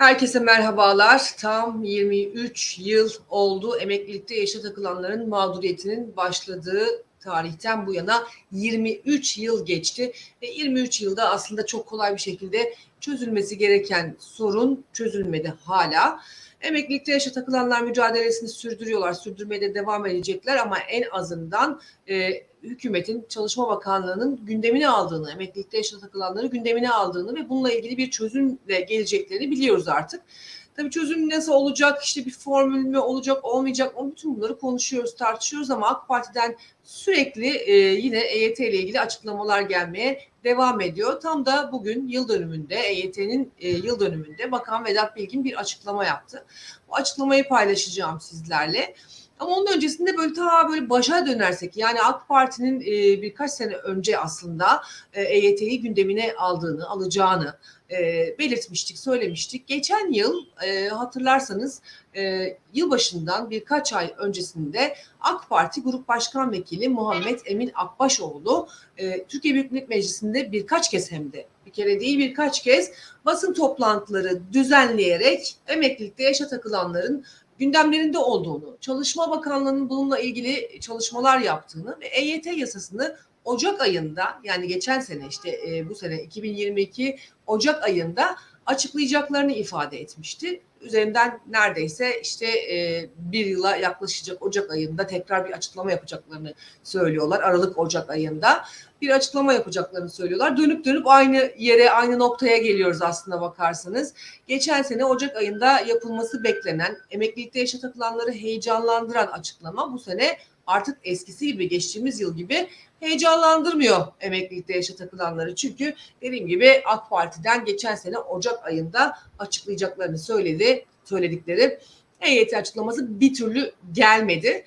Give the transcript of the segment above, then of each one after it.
Herkese merhabalar. Tam 23 yıl oldu emeklilikte yaşa takılanların mağduriyetinin başladığı tarihten bu yana 23 yıl geçti ve 23 yılda aslında çok kolay bir şekilde çözülmesi gereken sorun çözülmedi hala. Emeklilikte yaşa takılanlar mücadelesini sürdürüyorlar, sürdürmeye de devam edecekler ama en azından e, hükümetin Çalışma Bakanlığı'nın gündemine aldığını, emeklilikte yaşa takılanları gündemine aldığını ve bununla ilgili bir çözümle geleceklerini biliyoruz artık. Tabii çözüm nasıl olacak, işte bir formül mü olacak, olmayacak mı? Bütün bunları konuşuyoruz, tartışıyoruz ama AK Parti'den sürekli e, yine EYT ile ilgili açıklamalar gelmeye devam ediyor. Tam da bugün yıl dönümünde, EYT'nin e, yıl dönümünde Bakan Vedat Bilgin bir açıklama yaptı. Bu açıklamayı paylaşacağım sizlerle. Ama onun öncesinde böyle ta böyle başa dönersek yani AK Parti'nin e, birkaç sene önce aslında e, EYT'yi gündemine aldığını, alacağını e, belirtmiştik, söylemiştik. Geçen yıl e, hatırlarsanız e, yılbaşından birkaç ay öncesinde AK Parti Grup Başkan Vekili Muhammed Emin Akbaşoğlu e, Türkiye Büyük Millet Meclisi'nde birkaç kez hem de bir kere değil birkaç kez basın toplantıları düzenleyerek emeklilikte yaşa takılanların gündemlerinde olduğunu, Çalışma Bakanlığı'nın bununla ilgili çalışmalar yaptığını ve EYT yasasını Ocak ayında yani geçen sene işte e, bu sene 2022 Ocak ayında açıklayacaklarını ifade etmişti. Üzerinden neredeyse işte e, bir yıla yaklaşacak Ocak ayında tekrar bir açıklama yapacaklarını söylüyorlar. Aralık Ocak ayında bir açıklama yapacaklarını söylüyorlar. Dönüp dönüp aynı yere, aynı noktaya geliyoruz aslında bakarsanız. Geçen sene Ocak ayında yapılması beklenen, emeklilikte yaşa takılanları heyecanlandıran açıklama bu sene artık eskisi gibi geçtiğimiz yıl gibi heyecanlandırmıyor emeklilikte yaşa takılanları. Çünkü dediğim gibi AK Parti'den geçen sene Ocak ayında açıklayacaklarını söyledi, söyledikleri EYT açıklaması bir türlü gelmedi.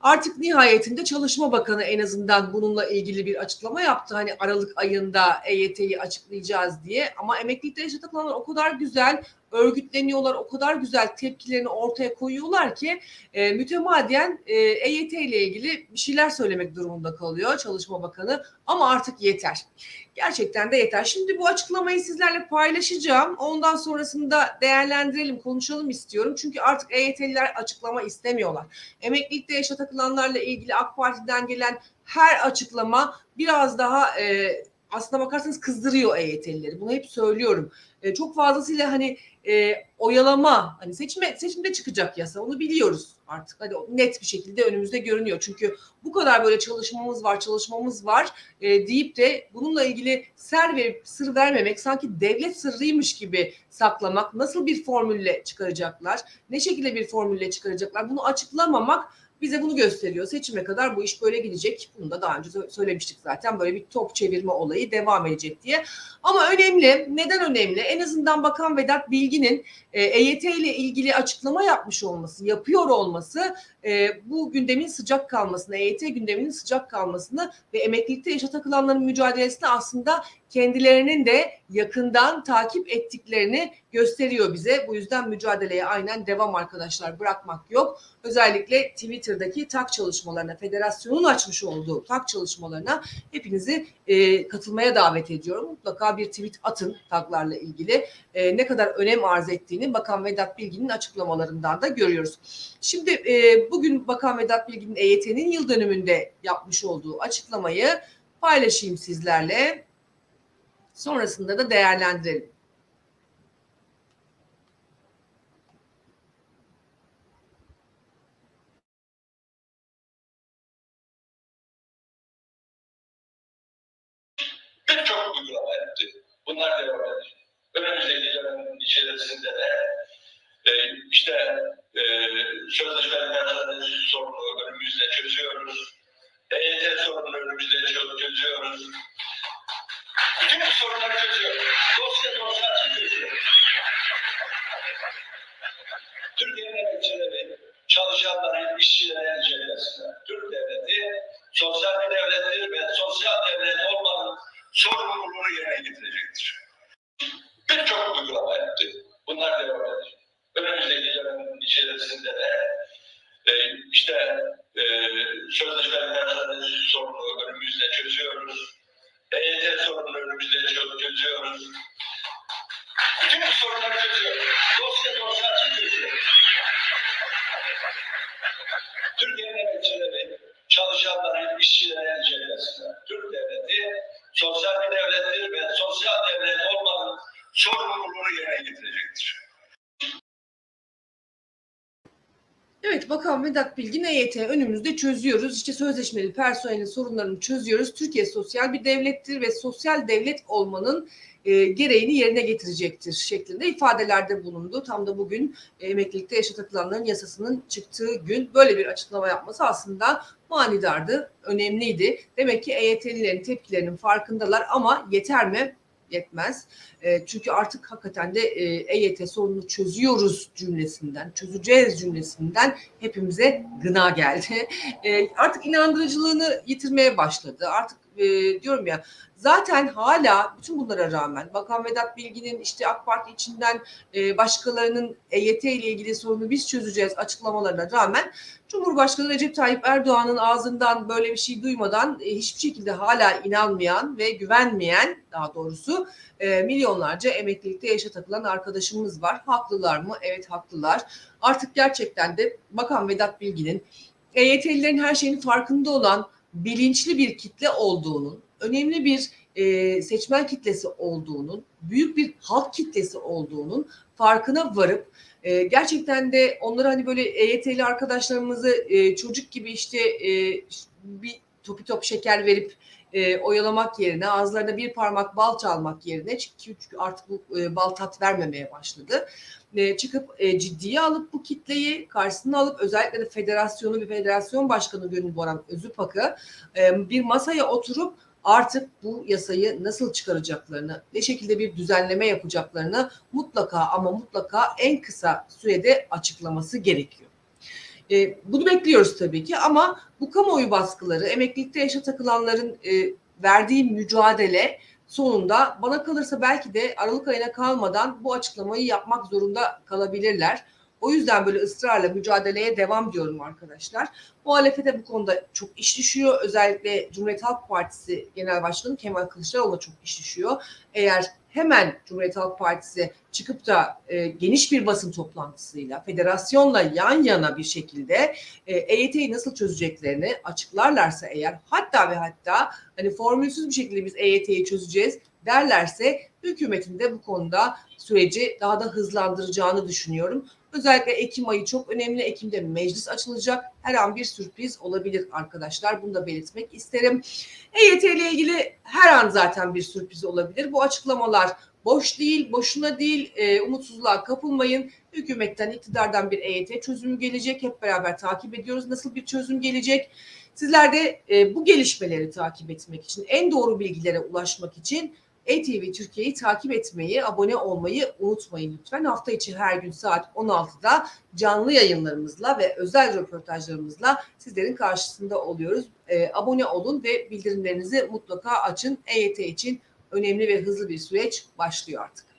Artık nihayetinde Çalışma Bakanı en azından bununla ilgili bir açıklama yaptı. Hani Aralık ayında EYT'yi açıklayacağız diye. Ama emeklilikte yaşatılanlar o kadar güzel örgütleniyorlar, o kadar güzel tepkilerini ortaya koyuyorlar ki e, mütemadiyen e, EYT ile ilgili bir şeyler söylemek durumunda kalıyor Çalışma Bakanı. Ama artık yeter. Gerçekten de yeter. Şimdi bu açıklamayı sizlerle paylaşacağım. Ondan sonrasında değerlendirelim, konuşalım istiyorum. Çünkü artık EYT'liler açıklama istemiyorlar. Emeklilikte yaşa takılanlarla ilgili AK Parti'den gelen her açıklama biraz daha e, aslına bakarsanız kızdırıyor EYT'lileri. Bunu hep söylüyorum. E, çok fazlasıyla hani e, oyalama hani seçime seçimde çıkacak yasa. Onu biliyoruz artık. Hadi net bir şekilde önümüzde görünüyor. Çünkü bu kadar böyle çalışmamız var çalışmamız var e, deyip de bununla ilgili ser verip sır vermemek sanki devlet sırrıymış gibi saklamak nasıl bir formülle çıkaracaklar? Ne şekilde bir formülle çıkaracaklar? Bunu açıklamamak bize bunu gösteriyor. Seçime kadar bu iş böyle gidecek. Bunu da daha önce söylemiştik zaten. Böyle bir top çevirme olayı devam edecek diye. Ama önemli. Neden önemli? En azından Bakan Vedat Bilgin'in e, EYT ile ilgili açıklama yapmış olması, yapıyor olması e, bu gündemin sıcak kalmasını, EYT gündeminin sıcak kalmasını ve emeklilikte yaşa takılanların mücadelesini aslında kendilerinin de yakından takip ettiklerini gösteriyor bize. Bu yüzden mücadeleye aynen devam arkadaşlar bırakmak yok. Özellikle Twitter'daki tak çalışmalarına, federasyonun açmış olduğu tak çalışmalarına hepinizi e, katılmaya davet ediyorum. Mutlaka bir tweet atın taklarla ilgili. E, ne kadar önem arz ettiğini Bakan Vedat Bilgin'in açıklamalarından da görüyoruz. Şimdi e, bugün Bakan Vedat Bilgin'in EYT'nin yıl dönümünde yapmış olduğu açıklamayı paylaşayım sizlerle. Sonrasında da değerlendirelim. Birçok uygulama yaptı. Bunlar devam edecek. Önümüzdeki dönem içerisinde de e, işte e, sözleşmelerden sorunu önümüzde çözüyoruz. EYT sorununu önümüzde çö- çözüyoruz. Bütün bu sorunları çözüyoruz. Dosya dosya çözüyoruz. Türkiye'nin emekçileri, çalışanların, işçilerin içerisinde Türk devleti sosyal bir devlettir ve sosyal devlet olmanın sorumluluğunu yerine getirecektir. Birçok uygulama yaptı. Bunlar devam edecek. Önümüzdeki yarın içerisinde de e, işte e, sözleşmeler sorunu önümüzde çözüyoruz. EYT sorunu önümüzde çözüyoruz. Bütün bu sorunları çözüyoruz. Dosya dosya çözüyoruz. Bakan Vedat Bilgin EYT önümüzde çözüyoruz. İşte sözleşmeli personelin sorunlarını çözüyoruz. Türkiye sosyal bir devlettir ve sosyal devlet olmanın e, gereğini yerine getirecektir şeklinde ifadelerde bulundu. Tam da bugün e, emeklilikte yaşa takılanların yasasının çıktığı gün böyle bir açıklama yapması aslında manidardı, önemliydi. Demek ki EYT'lilerin tepkilerinin farkındalar ama yeter mi? Yetmez. E, çünkü artık hakikaten de e, EYT sorununu çözüyoruz cümlesinden, çözeceğiz cümlesinden hepimize gına geldi. E, artık inandırıcılığını yitirmeye başladı. Artık e, diyorum ya zaten hala bütün bunlara rağmen Bakan Vedat Bilgin'in işte AK Parti içinden e, başkalarının EYT ile ilgili sorunu biz çözeceğiz açıklamalarına rağmen Cumhurbaşkanı Recep Tayyip Erdoğan'ın ağzından böyle bir şey duymadan e, hiçbir şekilde hala inanmayan ve güvenmeyen daha doğrusu e, milyonlarca emeklilikte yaşa takılan arkadaşımız var. Haklılar mı? Evet haklılar. Artık gerçekten de Bakan Vedat Bilgin'in EYT'lilerin her şeyin farkında olan bilinçli bir kitle olduğunun, önemli bir e, seçmen kitlesi olduğunun, büyük bir halk kitlesi olduğunun farkına varıp e, gerçekten de onlara hani böyle EYT'li arkadaşlarımızı e, çocuk gibi işte e, bir topi top şeker verip e, oyalamak yerine ağızlarına bir parmak bal çalmak yerine çünkü artık bu e, bal tat vermemeye başladı. E, çıkıp e, ciddiye alıp bu kitleyi karşısına alıp özellikle de federasyonu ve federasyon başkanı Gönül Boran Özüpak'ı e, bir masaya oturup artık bu yasayı nasıl çıkaracaklarını, ne şekilde bir düzenleme yapacaklarını mutlaka ama mutlaka en kısa sürede açıklaması gerekiyor. E, bunu bekliyoruz tabii ki ama bu kamuoyu baskıları, emeklilikte yaşa takılanların e, verdiği mücadele sonunda bana kalırsa belki de Aralık ayına kalmadan bu açıklamayı yapmak zorunda kalabilirler. O yüzden böyle ısrarla mücadeleye devam diyorum arkadaşlar. Muhalefete bu konuda çok iş düşüyor. Özellikle Cumhuriyet Halk Partisi Genel Başkanı Kemal Kılıçdaroğlu'na çok iş düşüyor. Eğer hemen Cumhuriyet Halk Partisi çıkıp da e, geniş bir basın toplantısıyla, federasyonla yan yana bir şekilde e, EYT'yi nasıl çözeceklerini açıklarlarsa eğer hatta ve hatta hani formülsüz bir şekilde biz EYT'yi çözeceğiz derlerse hükümetin de bu konuda süreci daha da hızlandıracağını düşünüyorum. Özellikle Ekim ayı çok önemli. Ekim'de meclis açılacak. Her an bir sürpriz olabilir arkadaşlar. Bunu da belirtmek isterim. EYT ile ilgili her an zaten bir sürpriz olabilir. Bu açıklamalar boş değil, boşuna değil. E, umutsuzluğa kapılmayın. Hükümetten, iktidardan bir EYT çözümü gelecek. Hep beraber takip ediyoruz. Nasıl bir çözüm gelecek? Sizler de e, bu gelişmeleri takip etmek için, en doğru bilgilere ulaşmak için ETV Türkiye'yi takip etmeyi, abone olmayı unutmayın lütfen. Hafta içi her gün saat 16'da canlı yayınlarımızla ve özel röportajlarımızla sizlerin karşısında oluyoruz. E, abone olun ve bildirimlerinizi mutlaka açın. EYT için önemli ve hızlı bir süreç başlıyor artık.